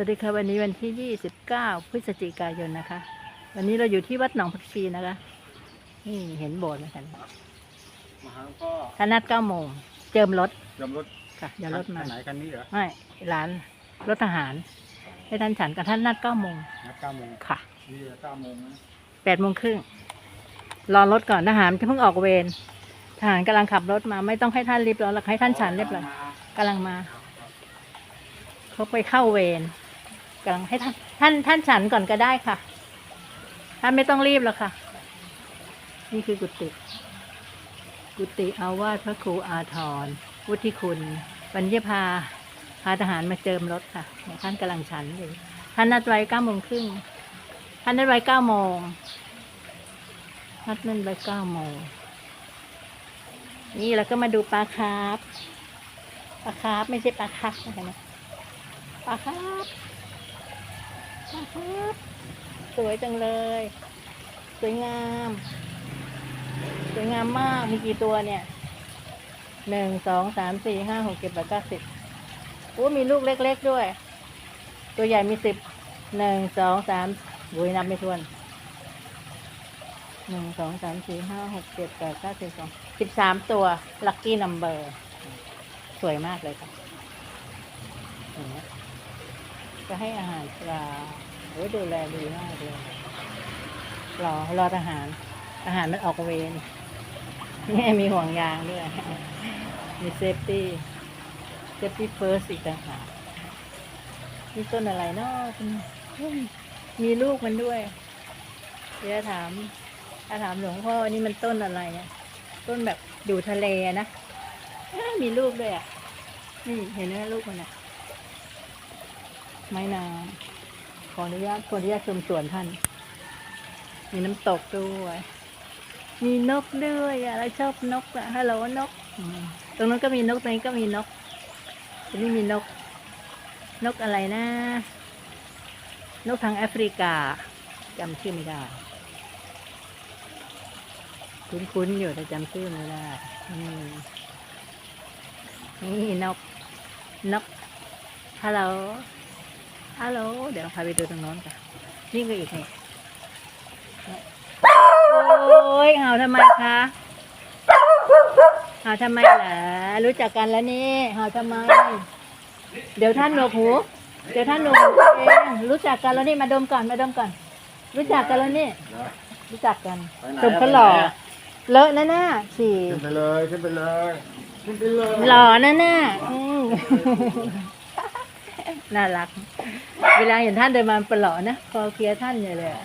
วัสดีค่ะวันนี้วันที่ 29 พฤศจิกายนนะคะ วันนี้เราอยู่ที่วัดหนองผักชีนะคะ นี่เห็นโบสถ์ไหมคะมาหาก็ถ้านัด9โมงเจิมรถยอมรถค่ะเดี๋ยวรถมาคันไหนคันนี้เหรอไม่ร้านรถทหารให้ท่านฉันกับท่านนัด9โมงนัดเก้าโมงค่ะนี่เก้าโมงนะ8โมงครึ่งรอรถก่อนทหารจะเพิ่งออกเวรทหารกำลังขับรถมา ไม่ต้องให้ท่านรีบร้อนหรอกให้ท่านฉันเรียบร้อยกำลังมาเขาไปเข้าเวรกำลังให้ท่านท่านท่านฉันก่อนก็ได้ค่ะ ท่านไม่ต้องรีบหรอกค่ะ นี่คือกุฏิกุฏิอาวาสพระครูอาทรวุฒิคุณปัญญพาพาทหารมาเจิมรถค่ะ ท่านกำลังฉันอยู่ท่านนัดไว้เก้าโมงครึ่งท่านนัดไว้เก้าโมงนัดนั่นไว้เก้าโมงนี่แล้วก็มาดูปลาคาร์ฟปลาคาร์ฟไม่ใช่ปลาคักนะคะปลาครับปลาครับ สวยจังเลย สวยงาม สวยงามมาก มีกี่ตัวเนี่ย หนึ่ง สอง สาม สี่ ห้า หกเจ็ดแปดเก้าสิบโอ้มีลูกเล็กๆด้วย ตัวใหญ่มีสิบ หนึ่ง สอง สามบุยนับไม่ถ้วน หนึ่ง สอง สาม สี่ ห้า หก เจ็ดแปดเก้าสิบสอง สิบสามตัว ลัคกี้นัมเบอร์ สวยมากเลยค่ะเห็นไหม จะให้อาหารปลาโอ้ดูแลดีมากเลยรอรอทหาร อาหารมันออกเวรนี่มีห่วงยางด้วย มีเซฟตี้ เซฟตี้เฟิร์สอีกต่างหากนี่ต้นอะไรเนาะมีลูกมันด้วยเดี๋ยวถามถ้าถามหลวงพ่อนี่มันต้นอะไรอะต้นแบบอยู่ทะเลนะมีลูกด้วยอะนี่เห็นไหมลูกมันอะ ไม้น้ำขออนุญาตขออนุญาตชมสวนท่าน มีน้ำตกด้วย มีนกด้วยอะเราชอบนกอะฮัลโหลนก ตรงนั้นก็มีนก ตรงนี้ก็มีนกตรงนี้มีนก นกอะไรนะ นกทางแอฟริกาจำชื่อไม่ได้ คุ้นๆอยู่แต่จำชื่อไม่ได้นี่นก นกฮัลโหล ฮัลโหล เดี๋ยวพาไปดูตรงโน้นกันนี่ก็อีกนี่โอ้ยเห่าทำไมคะเห่าทำไมเหรอรู้จักกันแล้วนี่เห่าทำไม เดี๋ยวท่านหนวกหู เดี๋ยวท่านหนวกหูเองรู้จักกันแล้วนี่มาดมก่อนมาดมก่อน รู้จักกันแล้วนี่ รู้จักกันไปไหนชมเขาหล่อเลอะนะหน้าสี่ขึ้นไปเลยขึ้นไปเลยขึ้นไปเลยหล่อนะหน้าอืม น่ารัก เวลาเห็นท่านเดินมาเป็นหล่อนะคอเคลียร์ท่านเลยเลยอะ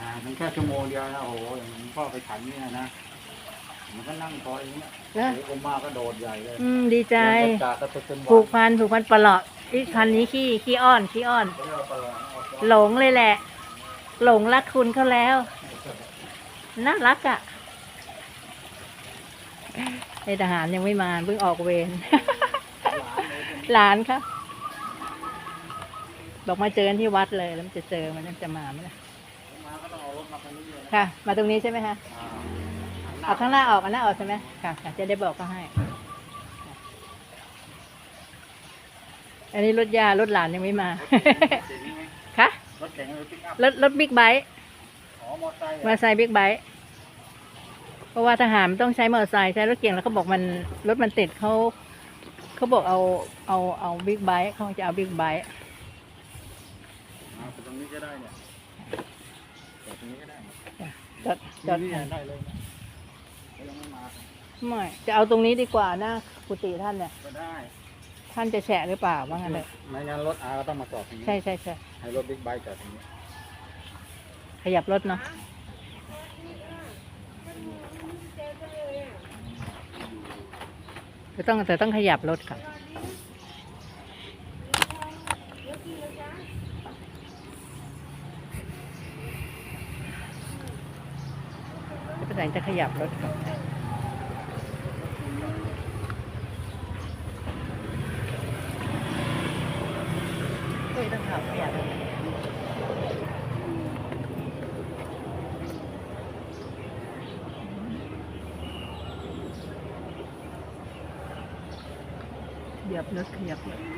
อ่ามันแค่ชั่วโมงเดียวนะโอ้โหอย่างนี้พ่อไปฉันเนี่ยนะมันก็นั่งคอยอย่างเงี้ยนะเดี๋ยวผมมาก็โดดใหญ่เลยอืมดีใจ เดี๋ยวจากก็จะเป็นหวัดผูกพันผูกพันปลอดที่คันนี้ขี้ขี้อ้อนขี้อ้อนเดี๋ยวเอาไปเลยเอาไปหลงเลยแหละ หลงรักคุณเขาแล้ว น่ารักอะ่ะในทหารยังไม่มาเพิ่งออกเวร หลานครั บบอกมาเจอกันที่วัดเลยแล้วมันจะเจอมันจะมาไหมล่ะมาก็ต้องเอารถมาคันนี้เลยค่ะ มาตรงนี้ใช่ไหมคะอ่าเอาข้างหน้าออกอันหน้าออกใช่ไหมค่ะค่ะจะได้บอกก็ให้ อันนี้รถยารถหลานยังไม่มาเจ๋งไหมค่ะรถเก๋งหรือปิกอัพรถรถบิ๊กไบค์อ๋อมอเตอร์ไซค์เหรมออเตอร์ไซค์บิ๊กไบค์เพราะว่าทหารมันต้องใช้มอเตอร์ไซค์ใช้รถเก่งแล้วเขาบอกมันรถมันติดเขาเขาบอกเอาเอาเอาบิ๊กไบค์เขาจะเอาบิ๊กไบค์ อ่าไปตรงนี้ก็ได้เนี่ยจอดตรงนี้ก็ได้จอดจอดนี่เนี่ยได้เลยนะไม่ต้องไม่มาไม่จะเอาตรงนี้ดีกว่านะกุฏิท่านเนี่ย ก็ได้ ท่านจะแฉะหรือเปล่าว่างั้นเลยไม่งั้นรถอาก็ต้องมาจอดตรงนี้ใช่ใช่ใช่ให้รถบิ๊กไบค์จอดตรงนี้ขยับรถเนาะจะต้องแต่ต้องขยับรถค่ะจะเป็น ไหนจะขยับรถก่อนเฮ้ยต้องขับขยับรถขยับรถขยับรถ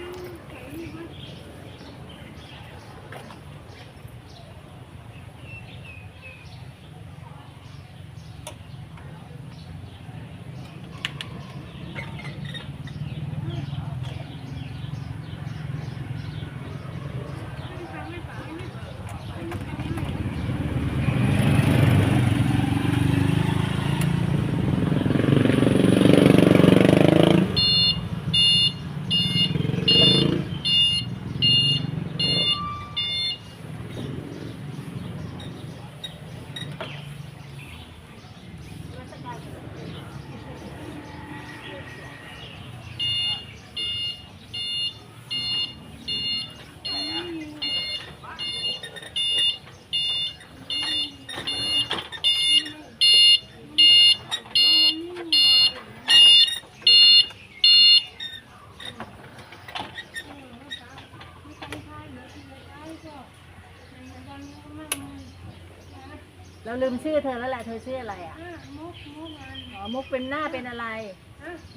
ลืมชื่อเธอแล้วแหละเธอชื่ออะไรอะอะมุกมุกมันอ๋อมุกเป็นหน้าเป็นอะไร อะ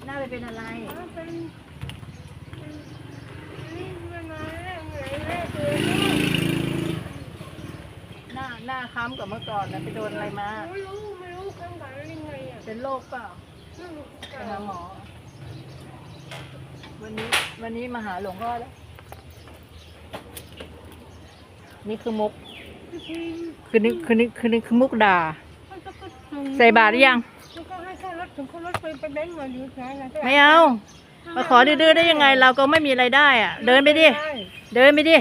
หน้าไปเป็นอะไร อ๋อเป็นเป็นนี่มันมาแรกเหนื่อยแรกเลยนี่หน้าหน้าค้ำกับเมื่อก่อนนะไปโดนอะไรมา ไม่รู้ไม่รู้ข้างหลังยังไงอะเป็นโรคเปล่าอืมไปหาหมอ วันนี้วันนี้มาหาหลวงพ่อแล้ว นี่คือมุกจริง คือนี่คือนี่คือนี่คือมุกดามันก็ก็ถึงใส่บาตรหรือยังมันก็ให้ค่ารถถึงค่ารถไปไปแบงก์มาอยู่แค่ไหนไม่เอา มาขอดื้อๆได้ยังไง เราก็ไม่มีอะไรได้อะเดินไปดิ เดินไปดิ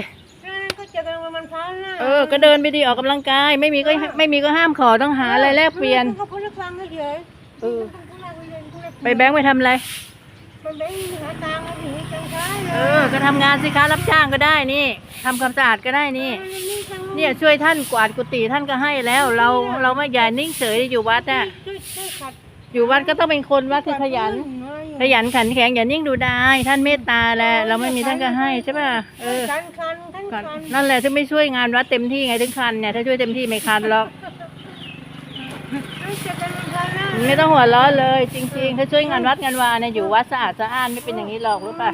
ก็เจอกันวันมันพระนะเออ ก็เดินไปดิออกกำลังกาย ไม่มีก็ไม่มีก็ห้ามขอต้องหาอะไรแลกเปลี่ยนก็พูดให้ฟังเฉยเออๆไปแบงค์ไปทำอะไร ไปแบงก์หาตังค์แล้วถึงจังใช้เลยเออก็ทำงานสิคะรับจ้างก็ได้นี่ทำความสะอาดก็ได้นี่ เนี่ยช่วยท่านกวาดกุฏิท่านก็ให้แล้ว เราเราไม่อย่านิ่งเฉยอยู่วัดน่ะช่วยช่วยขัดอยู่วัดก็ต้องเป็นคนวัดที่ขยัน ขยันขันแข็งอย่านิ่งดูได้ท่านเมตตาแหละเราไม่มีท่านก็ให้ใช่ป่ะเออ คันคันทั้งก็คันนั่นแหละถ้าไม่ช่วยงานวัดเต็มที่ไงถึงคันเนี่ยถ้าช่วยเต็มที่ไม่คันหรอก ไม่เจอกันวันพระนะ ไม่ต้องหัวเราะเลย จริงๆถ้าช่วยงานวัดงานวาเนี่ยอยู่วัดสะอาดสะอ้านไม่เป็นอย่างนี้หรอกรู้ป่ะ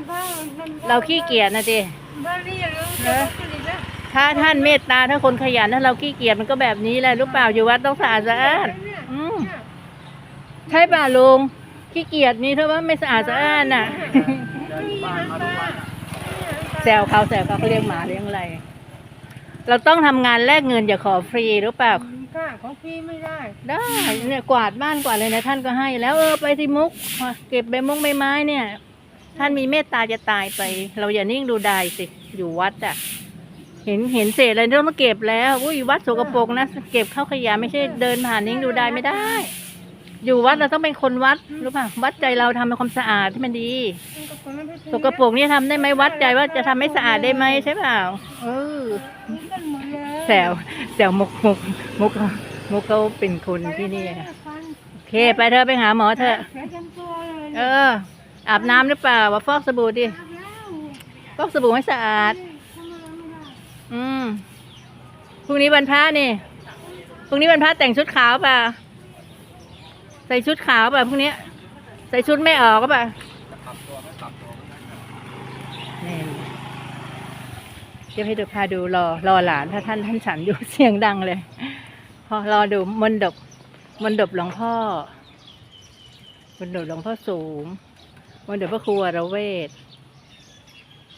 เราขี้เกียจนะดิบ้านนี้อย่าลืมเจอกันอีกนะถ้าท่านเมตตาถ้าคนขยันถ้าเราขี้เกียจมันก็แบบนี้แหละรู้เปล่าอยู่วัดต้องสะอาดสะอ้านใช่ป่ะลุงขี้เกียจนี่ถ้าว่าไม่สะอาดสะอ้านน่ะบ้านมาวแซวเขาแซวเขาเขาเรียกหมาเลี้ยงอะไร เราต้องทำงานแลกเงินอย่าขอฟรีรู้เปล่า ค่ะ ของพี่ไม่ได้ ได้เนี่ยกวาดบ้านกวาดเลยนะท่านก็ให้ แล้วเออไปที่มุกเก็บใบมงใบไม้เนี่ย ท่านมีเมตตาจะตายไป เราอย่านิ่งดูดายสิอยู่วัดอะ เห็นเห็นเศษอะไรต้องมาเก็บแล้วอุ้ยวัดสกปรกนะเก็บเข้าขยะไม่ใช่เดินผ่านนิ่งดูดายไม่ได้ อยู่วัดเราต้องเป็นคนวัดรู้ป่ะวัดใจเราทำเป็นความสะอาดที่มันดีสกปรกนี่ทำได้ไหมวัดใจว่าจะทำให้สะอาดได้ไหมใช่เปล่าเออ แซวแซวมุกมุกมุกมุกเขาเป็นคนที่นี่ค่ะโอเค ไปเธอไปหาหมอเถอเออ อาบน้ำหรือเปล่าว่าฟอกสบู่ดิฟอกสบู่ให้สะอาด อืมพรุ่งนี้วันพระนี่พรุ่งนี้วันพระแต่งชุดขาวเปล่าใส่ชุดขาวเปล่าพรุ่งนี้ ใส่ชุดไม่ออกก็เปล่านี่เดี๋ยวให้ดูพาดูรอรอหลานถ้าท่านท่านฉันอยู่เสียงดังเลย พอรอดูมนดบมนดบหลวงพ่อมนดบหลวงพ่อสูงมนดบพระครูวรเวท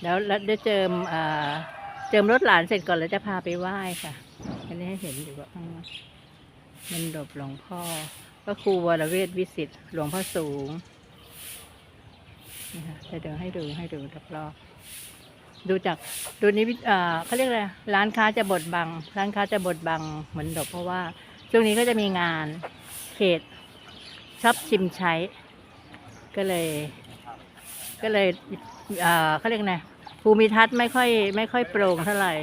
แล้วแล้วได้เจิมอ่าเจิมรถหลานเสร็จก่อนแล้วจะพาไปไหว้ค่ะ อันนี้ให้เห็นอยู่ว่ามันดบหลวงพ่อพระครูวรเวทวิสิตหลวงพ่อสูงนี่ค่ะจะเดินให้ดูให้ดูรอบๆ ดูจากดูนี้วิอ่าเขาเรียกอะไรร้านค้าจะบดบัง ร้านค้าจะบดบังเหมือนดบเพราะว่าช่วงนี้ก็จะมีงานเขตชอบชิมใช้ ก็เลย ก็เลยอ่าเขาเรียกไงภูมิทัศน์ไม่ค่อย ไม่ค่อยโปร่งเท่าไหร่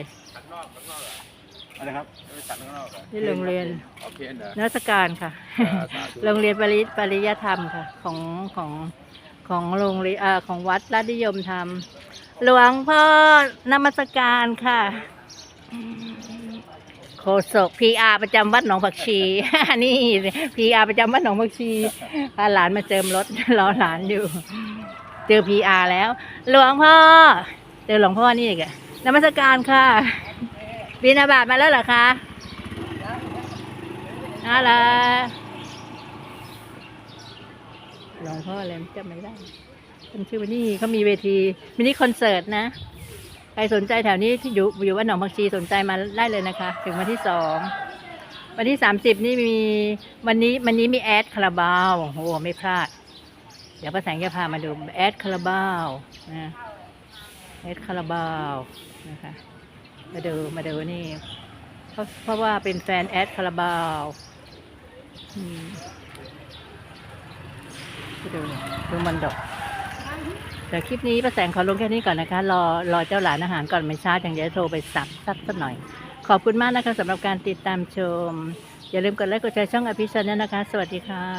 อะไรครับไปตัดข้างนอกเหรอที่โรงเรียนเอาเพี้ยนเหรอนักสการค่ะอ่าสาธุโรงเรียนปริปริยธรรมค่ะ ของของของโรงเรียนอ่าของวัดราชนิยมธรรม หลวงพ่อนมัสการค่ะโฆษกพีอาประจำวัดหนองผักชี นี่พีอาประจำวัดหนองผักชีพาหลานมาเจิมรถ รอหลานอยู่ เจอพีอาแล้ว หลวงพ่อ เจอหลวงพ่อนี่อีกอะนมัสการค่ะบินาบาตมาแล้วเหรอคะอะไรหลวงพ่ออะไรจำไม่ได้ เป็นชื่อวันนี้เขามีเวทีมินิคอนเสิร์ตนะ ใครสนใจแถวนี้ที่อยู่อยู่วัดหนองผักชีสนใจมาได้เลยนะคะ ถึงวันที่สองวันที่สามสิบนี่มีวันนี้วันนี้มีแอดคาราบาวโอ้โหไม่พลาด เดี๋ยวป้าแสงจะพามาดูแอดคาราบาวนะแอดคาราบาวนะคะมาดูมาดูนี่เพราะเพราะว่าเป็นแฟนแอดคาราบาวอืมมาดูดูมันดอก แต่คลิปนี้ประแสงขอลงแค่นี้ก่อนนะคะ รอรอเจ้าหลานอาหารก่อนไม่ช้าอย่างเดี๋ยวโทรไปสั่งสักสักหน่อย ขอบคุณมากนะคะสำหรับการติดตามชม อย่าลืมกดไลค์กดแชร์ช่องอภิชันนะคะ สวัสดีค่ะ